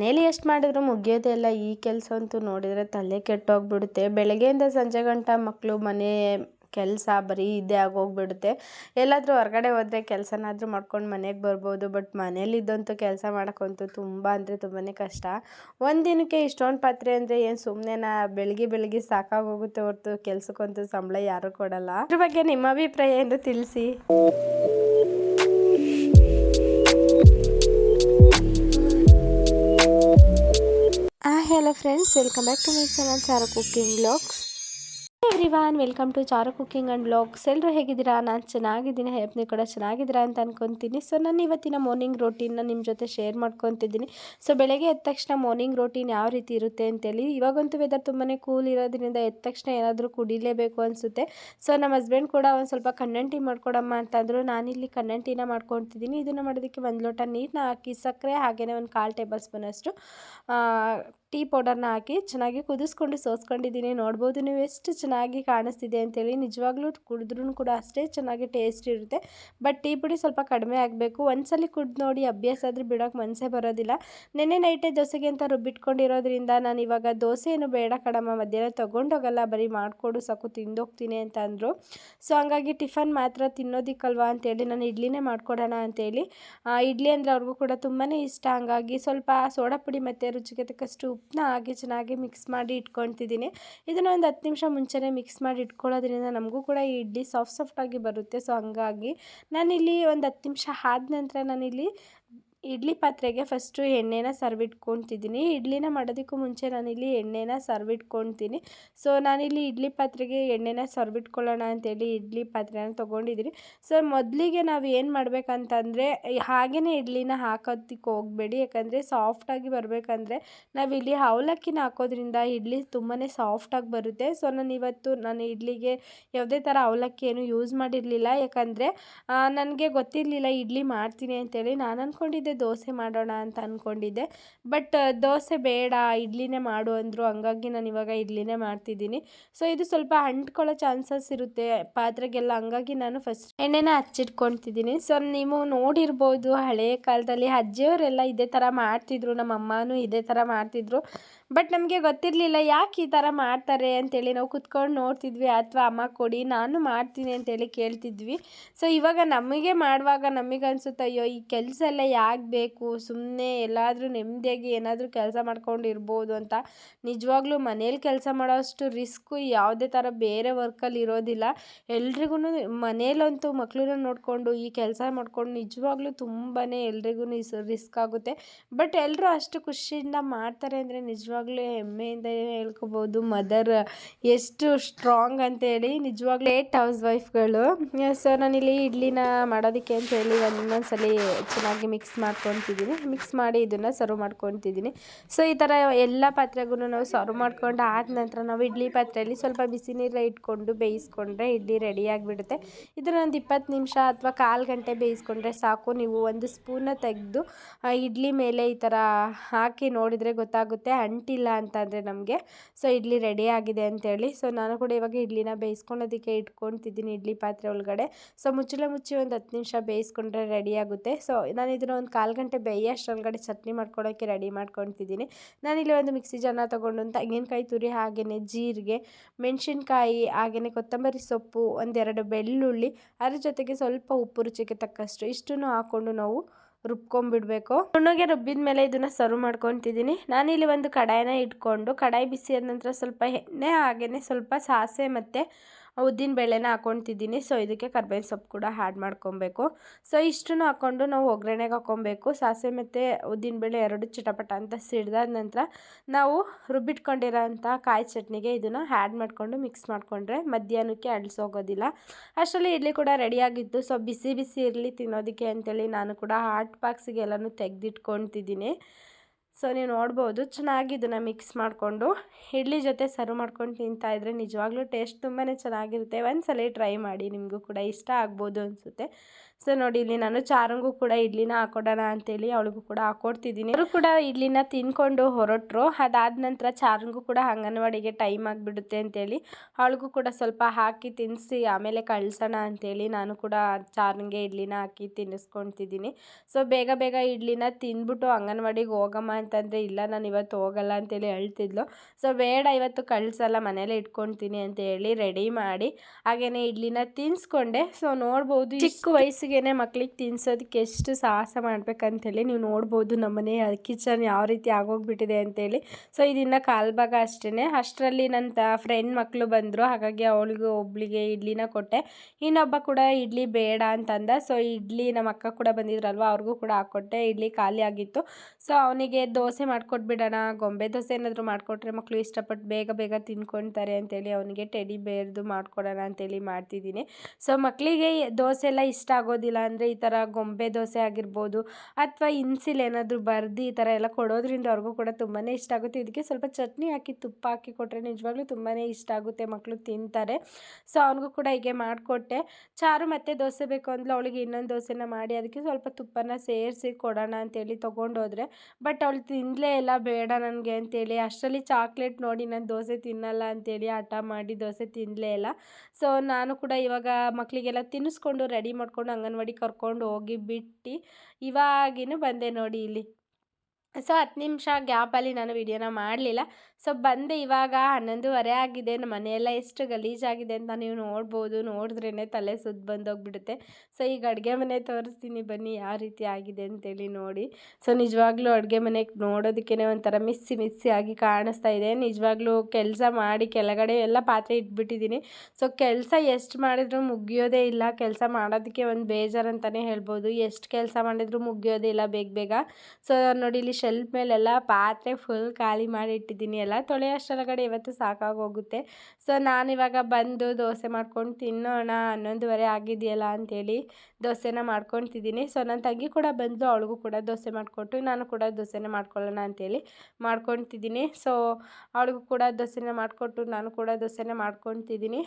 ಮನೇಲಿ ಎಷ್ಟು ಮಾಡಿದ್ರು ಮುಗಿಯೋದೇ ಇಲ್ಲ. ಈ ಕೆಲಸ ಅಂತೂ ನೋಡಿದರೆ ತಲೆ ಕೆಟ್ಟೋಗ್ಬಿಡುತ್ತೆ. ಬೆಳಗ್ಗೆಯಿಂದ ಸಂಜೆ ಗಂಟ ಮಕ್ಕಳು ಮನೆ ಕೆಲಸ ಬರೀ ಇದೇ ಆಗೋಗ್ಬಿಡುತ್ತೆ. ಎಲ್ಲಾದರೂ ಹೊರಗಡೆ ಹೋದರೆ ಕೆಲಸನಾದರೂ ಮಾಡ್ಕೊಂಡು ಮನೆಗೆ ಬರ್ಬೋದು. ಬಟ್ ಮನೇಲಿದ್ದಂತೂ ಕೆಲಸ ಮಾಡೋಕ್ಕಂತೂ ತುಂಬ ಅಂದರೆ ತುಂಬಾ ಕಷ್ಟ. ಒಂದಿನಕ್ಕೆ ದಿನಕ್ಕೆ ಇಷ್ಟೊಂದು ಪಾತ್ರೆ ಅಂದರೆ ಏನು ಸುಮ್ಮನೆನಾ ಬೆಳಗ್ಗೆ ಬೆಳಗ್ಗೆ ಸಾಕಾಗೋಗುತ್ತೆ ಹೊರತು ಕೆಲಸಕ್ಕಂತೂ ಸಂಬಳ ಯಾರೂ ಕೊಡಲ್ಲ. ಅದ್ರ ಬಗ್ಗೆ ನಿಮ್ಮ ಅಭಿಪ್ರಾಯ ಏನು ತಿಳಿಸಿ? ಆ hello friends welcome back to my channel Charu cooking blogs everyone welcome to Charu cooking and blogs ಎಲ್ಲರೂ ಹೇಗಿದ್ದೀರಾ? ನಾನು ಚೆನ್ನಾಗಿದ್ದೀನಿ ಹೆಲ್ಪ್ ನೀವು ಕೂಡ ಚೆನ್ನಾಗಿದ್ದೀರಾ ಅಂತ ಅನ್ಕೊತೀನಿ. ಸೊ ನಾನು ಇವತ್ತಿನ ಮಾರ್ನಿಂಗ್ ರೋಟೀನ್ನ ನಿಮ್ಮ ಜೊತೆ ಶೇರ್ ಮಾಡ್ಕೊತಿದ್ದೀನಿ. ಸೊ ಬೆಳಗ್ಗೆ ಎದ್ದ ತಕ್ಷಣ ಮಾರ್ನಿಂಗ್ ರೋಟೀನ್ ಯಾವ ರೀತಿ ಇರುತ್ತೆ ಅಂತೇಳಿ, ಇವಾಗಂತೂ ವೆದರ್ ತುಂಬಾ ಕೂಲ್ ಇರೋದ್ರಿಂದ ಎದ್ದ ತಕ್ಷಣ ಏನಾದರೂ ಕುಡಿಲೇಬೇಕು ಅನಿಸುತ್ತೆ. ಸೊ ನಮ್ಮ ಹಸ್ಬೆಂಡ್ ಕೂಡ ಒಂದು ಸ್ವಲ್ಪ ಕಣ್ಣನ್ ಟೀ ಮಾಡ್ಕೊಡಮ್ಮ ಅಂತಂದರು. ನಾನಿಲ್ಲಿ ಕಣ್ಣನ್ ಟೀನ ಮಾಡ್ಕೊತಿದ್ದೀನಿ. ಇದನ್ನು ಮಾಡೋದಕ್ಕೆ ಒಂದು ಲೋಟ ನೀರನ್ನ ಹಾಕಿ, ಸಕ್ಕರೆ ಹಾಗೆಯೇ ಒಂದು ಕಾಲು ಟೇಬಲ್ ಸ್ಪೂನ್ ಅಷ್ಟು ಟೀ ಪೌಡರ್ನ ಹಾಕಿ ಚೆನ್ನಾಗಿ ಕುದಿಸ್ಕೊಂಡು ಸೋಸ್ಕೊಂಡಿದ್ದೀನಿ. ನೋಡ್ಬೋದು ನೀವು ಎಷ್ಟು ಚೆನ್ನಾಗಿ ಕಾಣಿಸ್ತಿದೆ ಅಂತೇಳಿ. ನಿಜವಾಗ್ಲೂ ಕುಡಿದ್ರೂ ಕೂಡ ಅಷ್ಟೇ ಚೆನ್ನಾಗಿ ಟೇಸ್ಟ್ ಇರುತ್ತೆ. ಬಟ್ ಟೀ ಪುಡಿ ಸ್ವಲ್ಪ ಕಡಿಮೆ ಆಗಬೇಕು. ಒಂದ್ಸಲಿ ಕುಡ್ದು ನೋಡಿ ಅಭ್ಯಾಸ ಆದರೆ ಬಿಡೋಕೆ ಮನಸ್ಸೇ ಬರೋದಿಲ್ಲ. ನೆನ್ನೆ ನೈಟೇ ದೋಸೆಗೆ ಅಂತ ರುಬ್ಬಿಟ್ಕೊಂಡಿರೋದ್ರಿಂದ ನಾನು ಇವಾಗ ದೋಸೆಯನ್ನು ಬೇಡ ಕಡಮ್ಮ ಮಧ್ಯಾಹ್ನ ತೊಗೊಂಡೋಗಲ್ಲ. ಬರೀ ಮಾಡಿಕೊಡು, ಸಾಕು, ತಿಂದೋಗ್ತೀನಿ ಅಂತ ಅಂದರು ಸೊ ಹಂಗಾಗಿ ಟಿಫನ್ ಮಾತ್ರ ತಿನ್ನೋದಿಕ್ಕಲ್ವಾ ಅಂತೇಳಿ ನಾನು ಇಡ್ಲಿನೇ ಮಾಡಿಕೊಡೋಣ ಅಂತೇಳಿ. ಇಡ್ಲಿ ಅಂದರೆ ಅವ್ರಿಗೂ ಕೂಡ ತುಂಬಾ ಇಷ್ಟ. ಹಂಗಾಗಿ ಸ್ವಲ್ಪ ಸೋಡಾ ಪುಡಿ ಮತ್ತು ರುಚಿಗೆ ತಕ್ಕಷ್ಟು ಉಪ್ಪನ್ನ ಹಾಗೆ ಚೆನ್ನಾಗಿ ಮಿಕ್ಸ್ ಮಾಡಿ ಇಟ್ಕೊತಿದ್ದೀನಿ ಇದನ್ನು ಒಂದು ಹತ್ತು ನಿಮಿಷ ಮುಂಚೆನೇ ಮಿಕ್ಸ್ ಮಾಡಿ ಇಟ್ಕೊಳ್ಳೋದ್ರಿಂದ ನಮಗೂ ಕೂಡ ಈ ಇಡ್ಲಿ ಸಾಫ್ಟ್ ಸಾಫ್ಟಾಗಿ ಬರುತ್ತೆ. ಸೊ ಹಂಗಾಗಿ ನಾನಿಲ್ಲಿ ಒಂದು ಹತ್ತು ನಿಮಿಷ ಆದ ನಂತರ ನಾನಿಲ್ಲಿ ಇಡ್ಲಿ ಪಾತ್ರೆಗೆ ಫಸ್ಟು ಎಣ್ಣೆನ ಸರ್ವಿಟ್ಕೊಳ್ತಿದ್ದೀನಿ ಇಡ್ಲಿನ ಮಾಡೋದಕ್ಕೂ ಮುಂಚೆ ನಾನಿಲ್ಲಿ ಎಣ್ಣೆನ ಸರ್ವಿಟ್ಕೊತೀನಿ ಸೊ, ನಾನಿಲ್ಲಿ ಇಡ್ಲಿ ಪಾತ್ರೆಗೆ ಎಣ್ಣೆನ ಸರ್ವಿಟ್ಕೊಳ್ಳೋಣ ಅಂತೇಳಿ ಇಡ್ಲಿ ಪಾತ್ರೆನ ತೊಗೊಂಡಿದ್ದೀನಿ ಸೊ, ಮೊದಲಿಗೆ ನಾವು ಏನು ಮಾಡಬೇಕಂತಂದರೆ ಹಾಗೆಯೇ ಇಡ್ಲಿನ ಹಾಕೋದಕ್ಕೆ ಹೋಗಬೇಡಿ. ಯಾಕಂದರೆ ಸಾಫ್ಟಾಗಿ ಬರಬೇಕಂದ್ರೆ ನಾವಿಲ್ಲಿ ಅವಲಕ್ಕಿನ ಹಾಕೋದ್ರಿಂದ ಇಡ್ಲಿ ತುಂಬಾ ಸಾಫ್ಟಾಗಿ ಬರುತ್ತೆ. ಸೊ ನಾನು ಇವತ್ತು ನಾನು ಇಡ್ಲಿಗೆ ಯಾವುದೇ ಥರ ಅವಲಕ್ಕಿ ಏನು ಯೂಸ್ ಮಾಡಿರಲಿಲ್ಲ. ಯಾಕಂದರೆ ನನಗೆ ಗೊತ್ತಿರಲಿಲ್ಲ ಇಡ್ಲಿ ಮಾಡ್ತೀನಿ ಅಂತೇಳಿ ನಾನು ಅಂದ್ಕೊಂಡಿದ್ದೆ ದೋಸೆ ಮಾಡೋಣ ಅಂತ ಅಂದ್ಕೊಂಡಿದ್ದೆ ಬಟ್ ದೋಸೆ ಬೇಡ, ಇಡ್ಲಿನೇ ಮಾಡು ಅಂದರು. ಹಂಗಾಗಿ ನಾನು ಇವಾಗ ಇಡ್ಲಿನೇ ಮಾಡ್ತಿದ್ದೀನಿ. ಸೊ ಇದು ಸ್ವಲ್ಪ ಅಂಟ್ಕೊಳ್ಳೋ ಚಾನ್ಸಸ್ ಇರುತ್ತೆ ಪಾತ್ರೆಗೆಲ್ಲ. ಹಂಗಾಗಿ ನಾನು ಫಸ್ಟ್ ಎಣ್ಣೆನ ಹಚ್ಚಿಟ್ಕೊಳ್ತಿದ್ದೀನಿ. ಸೊ ನೀವು ನೋಡಿರ್ಬೋದು ಹಳೆಯ ಕಾಲದಲ್ಲಿ ಅಜ್ಜಿಯವರೆಲ್ಲ ಇದೇ ಥರ ಮಾಡ್ತಿದ್ರು. ನಮ್ಮ ಅಮ್ಮನೂ ಇದೇ ಥರ ಮಾಡ್ತಿದ್ರು. ಬಟ್ ನಮಗೆ ಗೊತ್ತಿರಲಿಲ್ಲ ಯಾಕೆ ಈ ಥರ ಮಾಡ್ತಾರೆ ಅಂತೇಳಿ ನಾವು ಕುತ್ಕೊಂಡು ನೋಡ್ತಿದ್ವಿ. ಅಥವಾ ಅಮ್ಮ ಕೊಡಿ, ನಾನು ಮಾಡ್ತೀನಿ ಅಂತೇಳಿ ಕೇಳ್ತಿದ್ವಿ. ಸೊ ಇವಾಗ ನಮಗೆ ಮಾಡುವಾಗ ನಮಗೆ ಅನ್ಸುತ್ತೆ, ಅಯ್ಯೋ, ಈ ಕೆಲಸ ಎಲ್ಲ ಯಾಕೆ ಬೇಕು? ಸುಮ್ಮನೆ ಎಲ್ಲಾದರೂ ನೆಮ್ಮದಿಯಾಗಿ ಏನಾದರೂ ಕೆಲಸ ಮಾಡ್ಕೊಂಡು ಇರ್ಬೋದು ಅಂತ. ನಿಜವಾಗ್ಲೂ ಮನೇಲಿ ಕೆಲಸ ಮಾಡೋಷ್ಟು ರಿಸ್ಕು ಯಾವುದೇ ಥರ ಬೇರೆ ವರ್ಕಲ್ಲಿ ಇರೋದಿಲ್ಲ. ಎಲ್ರಿಗೂ ಮನೇಲಂತೂ ಮಕ್ಕಳನ್ನ ನೋಡಿಕೊಂಡು ಈ ಕೆಲಸ ಮಾಡ್ಕೊಂಡು ನಿಜವಾಗ್ಲೂ ತುಂಬಾ ಎಲ್ರಿಗೂ ರಿಸ್ಕ್ ಆಗುತ್ತೆ. ಬಟ್ ಎಲ್ಲರೂ ಅಷ್ಟು ಖುಷಿಯಿಂದ ಮಾಡ್ತಾರೆ ಅಂದರೆ ನಿಜವಾಗ್ಲೂ ಹೆಮ್ಮೆಯಿಂದ ಹೇಳ್ಕೊಬೋದು. ಮದರ್ ಎಷ್ಟು ಸ್ಟ್ರಾಂಗ್ ಅಂತೇಳಿ ನಿಜವಾಗ್ಲೂ ಏಟ್ ಹೌಸ್ ವೈಫ್ಗಳು ಸೊ ನಾನಿಲ್ಲಿ ಇಡ್ಲಿನ ಮಾಡೋದಕ್ಕೆ ಅಂತ ಹೇಳಿ ಒಂದೊಂದ್ಸಲಿ ಚೆನ್ನಾಗಿ ಮಿಕ್ಸ್ ಮಾಡ್ಕೊತಿದ್ದೀನಿ ಮಿಕ್ಸ್ ಮಾಡಿ ಇದನ್ನು ಸರ್ವ್ ಮಾಡ್ಕೊತಿದ್ದೀನಿ ಸೊ ಈ ಥರ ಎಲ್ಲ ಪಾತ್ರೆಗೂ ನಾವು ಸರ್ವ್ ಮಾಡ್ಕೊಂಡು ಆದ ನಂತರ ನಾವು ಇಡ್ಲಿ ಪಾತ್ರೆಯಲ್ಲಿ ಸ್ವಲ್ಪ ಬಿಸಿ ನೀರು ಇಟ್ಕೊಂಡು ಬೇಯಿಸ್ಕೊಂಡ್ರೆ ಇಡ್ಲಿ ರೆಡಿ ಆಗಿಬಿಡುತ್ತೆ. ಇದನ್ನು ಒಂದು ಇಪ್ಪತ್ತು ನಿಮಿಷ ಅಥವಾ ಕಾಲು ಗಂಟೆ ಬೇಯಿಸ್ಕೊಂಡ್ರೆ ಸಾಕು. ನೀವು ಒಂದು ಸ್ಪೂನ ತೆಗೆದು ಇಡ್ಲಿ ಮೇಲೆ ಈ ಥರ ಹಾಕಿ ನೋಡಿದರೆ ಗೊತ್ತಾಗುತ್ತೆ. ಅಂಟಿಲ್ಲ ಅಂತಂದರೆ ನಮಗೆ. ಸೊ ಇಡ್ಲಿ ರೆಡಿ ಆಗಿದೆ ಅಂತೇಳಿ. ಸೊ ನಾನು ಕೂಡ ಇವಾಗ ಇಡ್ಲಿನ ಬೇಯಿಸ್ಕೊಳೋದಕ್ಕೆ ಇಟ್ಕೊತಿದ್ದೀನಿ ಇಡ್ಲಿ ಪಾತ್ರೆ ಒಳಗಡೆ. ಸೊ ಮುಚ್ಚಳ ಮುಚ್ಚಿ ಒಂದು ಹತ್ತು ನಿಮಿಷ ಬೇಯಿಸ್ಕೊಂಡ್ರೆ ರೆಡಿ ಆಗುತ್ತೆ. ಸೊ ನಾನು ಇದನ್ನು ಒಂದು ಕಾಲು ಗಂಟೆ ಬೇಯೋಷ್ಟರೊಳಗಡೆ ಚಟ್ನಿ ಮಾಡ್ಕೊಳ್ಳೋಕ್ಕೆ ರೆಡಿ ಮಾಡ್ಕೊತಿದ್ದೀನಿ ನಾನಿಲ್ಲಿ ಒಂದು ಮಿಕ್ಸಿ ಜನ ತೊಗೊಂಡು ತೆಂಗಿನಕಾಯಿ ತುರಿ ಹಾಗೆಯೇ ಜೀರಿಗೆ, ಮೆಣಸಿನ್ಕಾಯಿ ಹಾಗೆಯೇ ಕೊತ್ತಂಬರಿ ಸೊಪ್ಪು, ಒಂದೆರಡು ಬೆಳ್ಳುಳ್ಳಿ, ಅದ್ರ ಜೊತೆಗೆ ಸ್ವಲ್ಪ ಉಪ್ಪು ರುಚಿಗೆ ತಕ್ಕಷ್ಟು ಇಷ್ಟನ್ನು ಹಾಕ್ಕೊಂಡು ನಾವು ರುಬ್ಕೊಂಡ್ಬಿಡ್ಬೇಕು. ನುಣ್ಣಗೆ ರುಬ್ಬಿದ ಮೇಲೆ ಇದನ್ನ ಸರ್ವ್ ಮಾಡ್ಕೊತಿದ್ದೀನಿ ನಾನಿಲ್ಲಿ ಒಂದು ಕಡಾಯಿನ ಇಟ್ಕೊಂಡು ಕಡಾಯಿ ಬಿಸಿ ಆದ ನಂತರ ಸ್ವಲ್ಪ ಎಣ್ಣೆ ಹಾಗೆಯೇ ಸ್ವಲ್ಪ ಸಾಸಿವೆ ಮತ್ತು ಉದ್ದಿನ ಬೇಳೆನ ಹಾಕ್ಕೊತಿದ್ದೀನಿ ಸೊ ಇದಕ್ಕೆ ಕರ್ಬೇವಿನ ಸೊಪ್ಪು ಕೂಡ ಹ್ಯಾಡ್ ಮಾಡ್ಕೊಬೇಕು. ಸೊ ಇಷ್ಟನ್ನು ಹಾಕ್ಕೊಂಡು ನಾವು ಒಗ್ಗರಣೆಗೆ ಹಾಕ್ಕೊಬೇಕು ಸಾಸಿವೆ ಮತ್ತು ಉದ್ದಿನಬೇಳೆ ಎರಡು ಚಿಟಪಟ ಅಂತ ಸಿಡ್ದಾದ ನಂತರ ನಾವು ರುಬ್ಬಿಟ್ಕೊಂಡಿರೋಂಥ ಕಾಯಿ ಚಟ್ನಿಗೆ ಇದನ್ನು ಹ್ಯಾಡ್ ಮಾಡಿಕೊಂಡು ಮಿಕ್ಸ್ ಮಾಡಿಕೊಂಡ್ರೆ ಮಧ್ಯಾಹ್ನಕ್ಕೆ ಅಳಿಸೋಗೋದಿಲ್ಲ. ಅಷ್ಟರಲ್ಲಿ ಇಡ್ಲಿ ಕೂಡ ರೆಡಿಯಾಗಿತ್ತು ಸೊ ಬಿಸಿ ಬಿಸಿ ಇರಲಿ ತಿನ್ನೋದಕ್ಕೆ ಅಂತೇಳಿ ನಾನು ಕೂಡ ಹಾಟ್ ಬಾಕ್ಸಿಗೆ ಎಲ್ಲನೂ ತೆಗೆದಿಟ್ಕೊತಿದ್ದೀನಿ ಸೊ ನೀವು ನೋಡ್ಬೋದು, ಚೆನ್ನಾಗಿ ಇದನ್ನು ಮಿಕ್ಸ್ ಮಾಡಿಕೊಂಡು, ಇಡ್ಲಿ ಜೊತೆ ಸರ್ವ್ ಮಾಡ್ಕೊಂಡು ತಿಂತಾ ಇದ್ರೆ ನಿಜವಾಗ್ಲೂ ಟೇಸ್ಟ್ ತುಂಬಾ ಚೆನ್ನಾಗಿರುತ್ತೆ. ಒಂದ್ಸಲ ಟ್ರೈ ಮಾಡಿ, ನಿಮಗೂ ಕೂಡ ಇಷ್ಟ ಆಗ್ಬೋದು ಅನಿಸುತ್ತೆ. ಸೊ ನೋಡಿ ಇಲ್ಲಿ ನಾನು ಚಾರಂಗೂ ಕೂಡ ಇಡ್ಲಿನ ಹಾಕೊಡೋಣ ಅಂತೇಳಿ ಅವಳಿಗೂ ಕೂಡ ಹಾಕೊಡ್ತಿದ್ದೀನಿ. ಅವರು ಕೂಡ ಇಡ್ಲಿನ ತಿನ್ಕೊಂಡು ಹೊರಟ್ರು. ಅದಾದ ನಂತರ ಚಾರಂಗೂ ಕೂಡ ಅಂಗನವಾಡಿಗೆ ಟೈಮ್ ಆಗಿಬಿಡುತ್ತೆ ಅಂತೇಳಿ ಅವಳಿಗೂ ಕೂಡ ಸ್ವಲ್ಪ ಹಾಕಿ ತಿನ್ನಿಸಿ ಆಮೇಲೆ ಕಳಿಸೋಣ ಅಂತೇಳಿ ನಾನು ಕೂಡ ಚಾರಂಗೆ ಇಡ್ಲಿನ ಹಾಕಿ ತಿನ್ನಿಸ್ಕೊತಿದ್ದೀನಿ ಸೊ ಬೇಗ ಬೇಗ ಇಡ್ಲಿನ ತಿಂದ್ಬಿಟ್ಟು ಅಂಗನವಾಡಿಗೆ ಹೋಗಮ್ಮ ಅಂತಂದರೆ ಇಲ್ಲ ನಾನು ಇವತ್ತು ಹೋಗಲ್ಲ ಅಂತೇಳಿ ಹೇಳ್ತಿದ್ಲು. ಸೊ ಬೇಡ ಇವತ್ತು ಕಳ್ಸಲ್ಲ ಮನೇಲೆ ಇಟ್ಕೊಳ್ತೀನಿ ಅಂತ ಹೇಳಿ ರೆಡಿ ಮಾಡಿ ಹಾಗೆಯೇ ಇಡ್ಲಿನ ತಿನ್ಸ್ಕೊಂಡೆ. ಸೊ ನೋಡ್ಬೋದು ಚಿಕ್ಕ ವಯಸ್ಸಿಗೆನೆ ಮಕ್ಳಿಗೆ ತಿನ್ಸೋದಕ್ಕೆ ಎಷ್ಟು ಸಾಹಸ ಮಾಡ್ಬೇಕಂತೇಳಿ ನೀವು ನೋಡ್ಬೋದು ನಮ್ಮನೆ ಕಿಚನ್ ಯಾವ ರೀತಿ ಆಗೋಗ್ಬಿಟ್ಟಿದೆ ಅಂತೇಳಿ. ಸೊ, ಇದನ್ನು ಕಾಲು ಭಾಗ ಅಷ್ಟೇ ಅಷ್ಟರಲ್ಲಿ ನನ್ನ ಫ್ರೆಂಡ್ ಮಕ್ಕಳು ಬಂದರು. ಹಾಗಾಗಿ ಅವಳಿಗೆ ಒಬ್ಳಿಗೆ ಇಡ್ಲಿನ ಕೊಟ್ಟೆ. ಇನ್ನೊಬ್ಬ ಕೂಡ ಇಡ್ಲಿ ಬೇಡ ಅಂತಂದ. ಸೊ, ಇಡ್ಲಿ ನಮ್ಮ ಅಕ್ಕ ಕೂಡ ಬಂದಿದ್ರಲ್ವ, ಅವ್ರಿಗೂ ಕೂಡ ಹಾಕ್ಕೊಟ್ಟೆ ಇಡ್ಲಿ ಖಾಲಿ ಆಗಿತ್ತು. ಸೊ, ಅವನಿಗೆ ದೋಸೆ ಮಾಡ್ಕೊಟ್ಬಿಡೋಣ, ಗೊಂಬೆ ದೋಸೆ ಏನಾದರೂ ಮಾಡಿಕೊಟ್ರೆ ಮಕ್ಕಳು ಇಷ್ಟಪಟ್ಟು ಬೇಗ ಬೇಗ ತಿನ್ಕೊಳ್ತಾರೆ ಅಂತೇಳಿ ಅವನಿಗೆ ಟೆಡಿ ಬೇರ್ದು ಮಾಡ್ಕೊಡೋಣ ಅಂತೇಳಿ ಮಾಡ್ತಿದ್ದೀನಿ. ಸೊ ಮಕ್ಕಳಿಗೆ ದೋಸೆ ಎಲ್ಲ ಇಷ್ಟ ಆಗೋದಿಲ್ಲ ಅಂದರೆ ಈ ಥರ ಗೊಂಬೆ ದೋಸೆ ಆಗಿರ್ಬೋದು ಅಥವಾ ಇನ್ಸಿಲ್ ಏನಾದರೂ ಬರ್ದು ಈ ಥರ ಎಲ್ಲ ಕೊಡೋದ್ರಿಂದ ಅವ್ರಿಗೂ ಕೂಡ ತುಂಬಾ ಇಷ್ಟ ಆಗುತ್ತೆ. ಇದಕ್ಕೆ ಸ್ವಲ್ಪ ಚಟ್ನಿ ಹಾಕಿ, ತುಪ್ಪ ಹಾಕಿ ಕೊಟ್ಟರೆ ನಿಜವಾಗ್ಲೂ ತುಂಬಾ ಇಷ್ಟ ಆಗುತ್ತೆ ಮಕ್ಕಳು ತಿಂತಾರೆ. ಸೊ, ಅವನಿಗೂ ಕೂಡ ಹೀಗೆ ಮಾಡಿಕೊಟ್ಟೆ. ಚಾರು ಮತ್ತೆ ದೋಸೆ ಬೇಕು ಅಂದ್ಲು. ಅವಳಿಗೆ ಇನ್ನೊಂದು ದೋಸೆನ ಮಾಡಿ, ಅದಕ್ಕೆ ಸ್ವಲ್ಪ ತುಪ್ಪನ ಸೇರಿಸಿ ಕೊಡೋಣ ಅಂತೇಳಿ ತೊಗೊಂಡೋದ್ರೆ. ಬಟ್ ಅವಳು ತಿನ್ನಲೇ ಇಲ್ಲ, ಬೇಡ ನನಗೆ ಅಂತೇಳಿ. ಅಷ್ಟರಲ್ಲಿ ಚಾಕ್ಲೇಟ್ ನೋಡಿ ನಾನು ದೋಸೆ ತಿನ್ನಲ್ಲ ಅಂತೇಳಿ ಹಠ ಮಾಡಿ ದೋಸೆ ತಿನ್ನಲೇ ಇಲ್ಲ. ಸೊ, ನಾನು ಕೂಡ ಇವಾಗ ಮಕ್ಕಳಿಗೆಲ್ಲ ತಿನ್ನಿಸ್ಕೊಂಡು ರೆಡಿ ಮಾಡಿಕೊಂಡು ಅಂಗನವಾಡಿ ಕರ್ಕೊಂಡು ಹೋಗಿ ಬಿಟ್ಟು ಇವಾಗಿನೂ ಬಂದೆ ನೋಡಿ ಇಲ್ಲಿ. ಸೊ ಹತ್ತು ನಿಮಿಷ ಗ್ಯಾಪಲ್ಲಿ ನಾನು ವಿಡಿಯೋನ ಮಾಡಲಿಲ್ಲ. ಸೊ ಬಂದೆ ಇವಾಗ ಹನ್ನೊಂದುವರೆ ಆಗಿದೆ. ನಮ್ಮ ಮನೆಯೆಲ್ಲ ಎಷ್ಟು ಗಲೀಜಾಗಿದೆ ಅಂತ ನೀವು ನೋಡ್ಬೋದು. ನೋಡಿದ್ರೇ ತಲೆ ಸುದ್ದು ಬಂದೋಗ್ಬಿಡುತ್ತೆ. ಸೊ ಈಗ ಅಡುಗೆ ಮನೆ ತೋರಿಸ್ತೀನಿ ಬನ್ನಿ, ಯಾವ ರೀತಿ ಆಗಿದೆ ಅಂತೇಳಿ ನೋಡಿ. ಸೊ ನಿಜವಾಗ್ಲೂ ಅಡುಗೆ ಮನೆಗೆ ನೋಡೋದಕ್ಕೇ ಒಂಥರ ಮಿಸ್ಸಿ ಮಿಸ್ಸಿ ಆಗಿ ಕಾಣಿಸ್ತಾ ಇದೆ. ನಿಜವಾಗ್ಲೂ ಕೆಲಸ ಮಾಡಿ ಕೆಳಗಡೆ ಎಲ್ಲ ಪಾತ್ರೆ ಇಟ್ಬಿಟ್ಟಿದ್ದೀನಿ. ಸೊ ಕೆಲಸ ಎಷ್ಟು ಮಾಡಿದ್ರು ಮುಗಿಯೋದೇ ಇಲ್ಲ. ಕೆಲಸ ಮಾಡೋದಕ್ಕೆ ಒಂದು ಬೇಜಾರು ಅಂತಲೇ ಹೇಳ್ಬೋದು. ಎಷ್ಟು ಕೆಲಸ ಮಾಡಿದರೂ ಮುಗಿಯೋದೇ ಇಲ್ಲ ಬೇಗ ಬೇಗ. ಸೊ ನೋಡಿ, ಇಲ್ಲಿ ಶೆಲ್ಫ್ ಮೇಲೆಲ್ಲ ಪಾತ್ರೆ ಫುಲ್ ಖಾಲಿ ಮಾಡಿ ಇಟ್ಟಿದ್ದೀನಿ. ಎಲ್ಲ ತೊಳೆಯೋಷ್ಟರೊಳಗಡೆ ಇವತ್ತು ಸಾಕಾಗೋಗುತ್ತೆ. ಸೊ ನಾನಿವಾಗ ಬಂದು ದೋಸೆ ಮಾಡ್ಕೊಂಡು ತಿನ್ನೋಣ. ಹನ್ನೊಂದುವರೆ ಆಗಿದೆಯಲ್ಲ ಅಂಥೇಳಿ ದೋಸೆನ ಮಾಡ್ಕೊತಿದ್ದೀನಿ. ಸೊ ನನ್ನ ತಂಗಿ ಕೂಡ ಬಂದು ಅವಳಿಗೂ ಕೂಡ ದೋಸೆ ಮಾಡಿಕೊಟ್ಟು ನಾನು ಕೂಡ ದೋಸೆನ ಮಾಡ್ಕೊಳ್ಳೋಣ ಅಂತೇಳಿ ಮಾಡ್ಕೊತಿದ್ದೀನಿ. ಸೊ ಅವಳಿಗೂ ಕೂಡ ದೋಸೆನ ಮಾಡಿಕೊಟ್ಟು ನಾನು ಕೂಡ ದೋಸೆನ ಮಾಡ್ಕೊತಿದ್ದೀನಿ.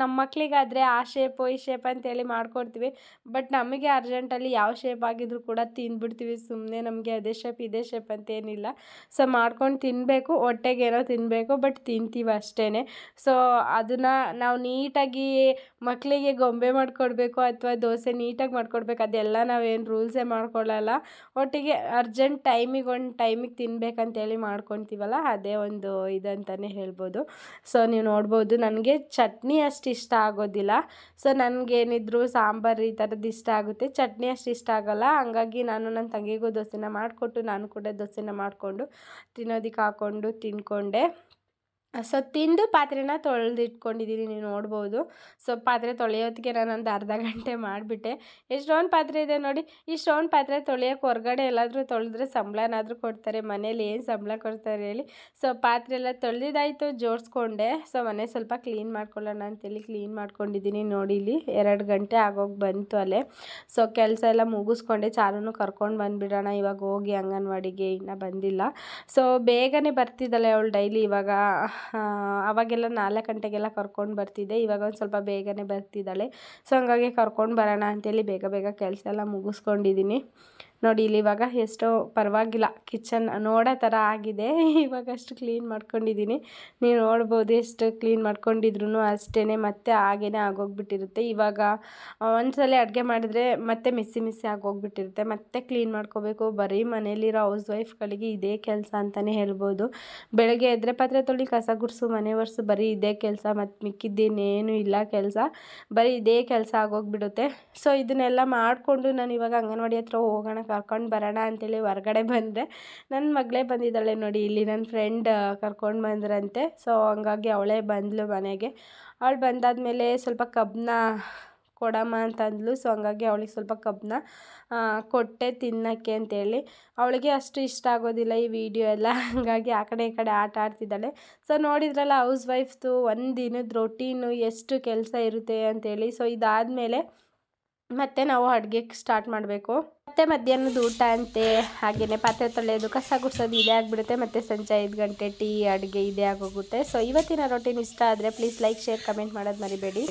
ನಮ್ಮ ಮಕ್ಕಳಿಗಾದರೆ ಆ ಶೇಪು ಈ ಶೇಪ್ ಅಂತೇಳಿ ಮಾಡ್ಕೊಡ್ತೀವಿ. ಬಟ್ ನಮಗೆ ಅರ್ಜೆಂಟಲ್ಲಿ ಯಾವ ಶೇಪ್ ಆಗಿದ್ರು ಕೂಡ ತಿಂದ್ಬಿಡ್ತೀವಿ. ಸುಮ್ಮನೆ ನಮಗೆ ಅದೇ ಶೇಪ್ ಇದೇ ಶೇಪ್ ಅಂತ ಏನಿಲ್ಲ ಸೊ ಮಾಡ್ಕೊಂಡು ತಿನ್ನಬೇಕು ಹೊಟ್ಟೆಗೇನೋ ತಿನ್ನಬೇಕು ಬಟ್ ತಿಂತೀವಿ ಅಷ್ಟೇ ಸೊ ಅದನ್ನು ನಾವು ನೀಟಾಗಿ ಮಕ್ಕಳಿಗೆ ಗೊಂಬೆ ಮಾಡಿಕೊಡ್ಬೇಕು, ಅಥವಾ ದೋಸೆ ನೀಟಾಗಿ ಮಾಡ್ಕೊಡ್ಬೇಕು. ಅದೆಲ್ಲ ನಾವೇನು ರೂಲ್ಸೇ ಮಾಡ್ಕೊಳ್ಳಲ್ಲ. ಒಟ್ಟಿಗೆ ಅರ್ಜೆಂಟ್ ಟೈಮಿಗೆ ಒಂದು ಟೈಮಿಗೆ ತಿನ್ಬೇಕಂತೇಳಿ ಮಾಡ್ಕೊತೀವಲ್ಲ ಅದೇ ಒಂದು ಇದಂತಲೇ ಹೇಳ್ಬೋದು. ಸೊ, ನೀವು ನೋಡ್ಬೋದು, ನನಗೆ ಚಟ್ನಿ ಅಷ್ಟು ಇಷ್ಟ ಆಗೋದಿಲ್ಲ. ಸೊ, ನನಗೇನಿದ್ರು ಸಾಂಬಾರು ಈ ಥರದ್ದು ಇಷ್ಟ ಆಗುತ್ತೆ. ಚಟ್ನಿ ಅಷ್ಟು ಇಷ್ಟ ಆಗೋಲ್ಲ. ಹಂಗಾಗಿ ನಾನು ನನ್ನ ತಂಗಿಗೂ ದೋಸೆನ ಮಾಡಿಕೊಟ್ಟು, ನಾನು ಕೂಡ ದೋಸೆನ ಮಾಡಿಕೊಂಡು ತಿನ್ನೋದಕ್ಕೆ ಹಾಕ್ಕೊಂಡು ತಿಂದ್ಕೊಂಡೆ. ಸೊ, ತಿಂದು ಪಾತ್ರೆನ ತೊಳೆದಿಟ್ಕೊಂಡಿದ್ದೀನಿ ನೀವು ನೋಡ್ಬೋದು. ಸೊ, ಪಾತ್ರೆ ತೊಳೆಯೋದಕ್ಕೆ ನಾನೊಂದು ಅರ್ಧ ಗಂಟೆ ಮಾಡಿಬಿಟ್ಟೆ. ಎಷ್ಟೊಂದು ಪಾತ್ರೆ ಇದೆ ನೋಡಿ. ಇಷ್ಟೊಂದು ಪಾತ್ರೆ ತೊಳೆಯೋಕೆ ಹೊರಗಡೆ ಎಲ್ಲಾದರೂ ತೊಳೆದ್ರೆ ಸಂಬಳನಾದರೂ ಕೊಡ್ತಾರೆ. ಮನೇಲಿ ಏನು ಸಂಬಳ ಕೊಡ್ತಾರೆ ಹೇಳಿ. ಸೊ, ಪಾತ್ರೆ ಎಲ್ಲ ತೊಳೆದಿದ್ದಾಯಿತು, ಜೋಡಿಸ್ಕೊಂಡೆ. ಸೊ, ಮನೆ ಸ್ವಲ್ಪ ಕ್ಲೀನ್ ಮಾಡ್ಕೊಳ್ಳೋಣ ಅಂತೇಳಿ ಕ್ಲೀನ್ ಮಾಡ್ಕೊಂಡಿದ್ದೀನಿ ನೋಡಿ ಇಲ್ಲಿ. ಎರಡು ಗಂಟೆ ಆಗೋಗಿ ಬಂತು ಅಲ್ಲೇ. ಸೊ, ಕೆಲಸ ಎಲ್ಲ ಮುಗಿಸ್ಕೊಂಡೆ. ಚಾಲೂ ಕರ್ಕೊಂಡು ಬಂದುಬಿಡೋಣ. ಇವಾಗ ಹೋಗಿ ಅಂಗನವಾಡಿಗೆ ಇನ್ನೂ ಬಂದಿಲ್ಲ. ಸೊ, ಬೇಗನೆ ಬರ್ತಿದ್ದಾಳೆ ಅವಳು ಡೈಲಿ ಇವಾಗ. ಅವಾಗೆಲ್ಲ ನಾಲ್ಕು ಗಂಟೆಗೆಲ್ಲ ಕರ್ಕೊಂಡು ಬರ್ತಿದ್ದೆ. ಇವಾಗ ಒಂದು ಸ್ವಲ್ಪ ಬೇಗನೆ ಬರ್ತಿದ್ದಾಳೆ. ಸೊ, ಹಂಗಾಗಿ ಕರ್ಕೊಂಡು ಬರೋಣ ಅಂತೇಳಿ ಬೇಗ ಬೇಗ ಕೆಲಸ ಎಲ್ಲ ಮುಗಿಸ್ಕೊಂಡಿದ್ದೀನಿ. ನೋಡಿ, ಇಲ್ಲಿ ಇವಾಗ ಎಷ್ಟೋ ಪರವಾಗಿಲ್ಲ. ಕಿಚನ್ ನೋಡೋ ಥರ ಆಗಿದೆ. ಇವಾಗ ಅಷ್ಟು ಕ್ಲೀನ್ ಮಾಡ್ಕೊಂಡಿದ್ದೀನಿ. ನೀವು ನೋಡ್ಬೋದು ಎಷ್ಟು ಕ್ಲೀನ್ ಮಾಡ್ಕೊಂಡಿದ್ರು ಅಷ್ಟೇ ಮತ್ತೆ ಹಾಗೇ ಆಗೋಗ್ಬಿಟ್ಟಿರುತ್ತೆ. ಇವಾಗ ಒಂದ್ಸಲ ಅಡುಗೆ ಮಾಡಿದ್ರೆ ಮತ್ತೆ ಮಿಸ್ಸಿ ಮಿಸ್ಸಿ ಆಗೋಗ್ಬಿಟ್ಟಿರುತ್ತೆ. ಮತ್ತೆ ಕ್ಲೀನ್ ಮಾಡ್ಕೋಬೇಕು. ಬರೀ ಮನೇಲಿರೋ ಹೌಸ್ ವೈಫ್ಗಳಿಗೆ ಇದೇ ಕೆಲಸ ಅಂತಲೇ ಹೇಳ್ಬೋದು. ಬೆಳಗ್ಗೆ ಎದ್ರೆ ಪಾತ್ರೆ ತೊಳಿ, ಕಸ ಗುಡಿಸು, ಮನೆ ಒರೆಸು, ಬರೀ ಇದೇ ಕೆಲಸ. ಮತ್ತು ಮಿಕ್ಕಿದ್ದೇನೇನು ಇಲ್ಲ ಕೆಲಸ. ಬರೀ ಇದೇ ಕೆಲಸ ಆಗೋಗ್ಬಿಡುತ್ತೆ. ಸೊ ಇದನ್ನೆಲ್ಲ ಮಾಡಿಕೊಂಡು ನಾನು ಇವಾಗ ಅಂಗನವಾಡಿ ಹತ್ರ ಹೋಗೋಣ ಕರ್ಕೊಂಡು ಬರೋಣ ಅಂತೇಳಿ ಹೊರ್ಗಡೆ ಬಂದರೆ ನನ್ನ ಮಗಳೇ ಬಂದಿದ್ದಾಳೆ ನೋಡಿ, ಇಲ್ಲಿ ನನ್ನ ಫ್ರೆಂಡ್ ಕರ್ಕೊಂಡು ಬಂದ್ರಂತೆ. ಸೊ ಹಂಗಾಗಿ ಅವಳೇ ಬಂದಳು ಮನೆಗೆ. ಅವಳು ಬಂದಾದಮೇಲೆ ಸ್ವಲ್ಪ ಕಬ್ಬನ್ನ ಕೊಡಮ್ಮ ಅಂತಂದ್ಲು. ಸೊ ಹಂಗಾಗಿ ಅವಳಿಗೆ ಸ್ವಲ್ಪ ಕಬ್ಬನ್ನ ಕೊಟ್ಟೆ ತಿನ್ನೋಕ್ಕೆ ಅಂತೇಳಿ. ಅವಳಿಗೆ ಅಷ್ಟು ಇಷ್ಟ ಆಗೋದಿಲ್ಲ ಈ ವಿಡಿಯೋ ಎಲ್ಲ. ಹಾಗಾಗಿ ಆ ಕಡೆ ಈ ಕಡೆ ಆಟ ಆಡ್ತಿದ್ದಾಳೆ. ಸೊ ನೋಡಿದ್ರಲ್ಲ ಹೌಸ್ ವೈಫ್ದು ಒಂದು ದಿನದ ರೊಟೀನು ಎಷ್ಟು ಕೆಲಸ ಇರುತ್ತೆ ಅಂತೇಳಿ. ಸೊ ಇದಾದಮೇಲೆ ಮತ್ತೆ ನಾವು ಅಡುಗೆ ಸ್ಟಾರ್ಟ್ ಮಾಡಬೇಕು. ಮತ್ತೆ ಮಧ್ಯಾಹ್ನದ ಊಟ ಅಂತೆ ಹಾಗೆಯೇ ಪಾತ್ರೆ ತೊಳೆಯೋದು, ಕಸ ಗುಡಿಸೋದು ಇದೇ ಆಗಿಬಿಡುತ್ತೆ. ಮತ್ತು ಸಂಜೆ ಐದು ಗಂಟೆ ಟೀ, ಅಡುಗೆ ಇದೇ ಆಗೋಗುತ್ತೆ. ಸೊ ಇವತ್ತಿನ ರೊಟೀನ್ ಇಷ್ಟ ಆದರೆ ಪ್ಲೀಸ್ ಲೈಕ್ ಶೇರ್ ಕಮೆಂಟ್ ಮಾಡೋದು ಮರಿಬೇಡಿ.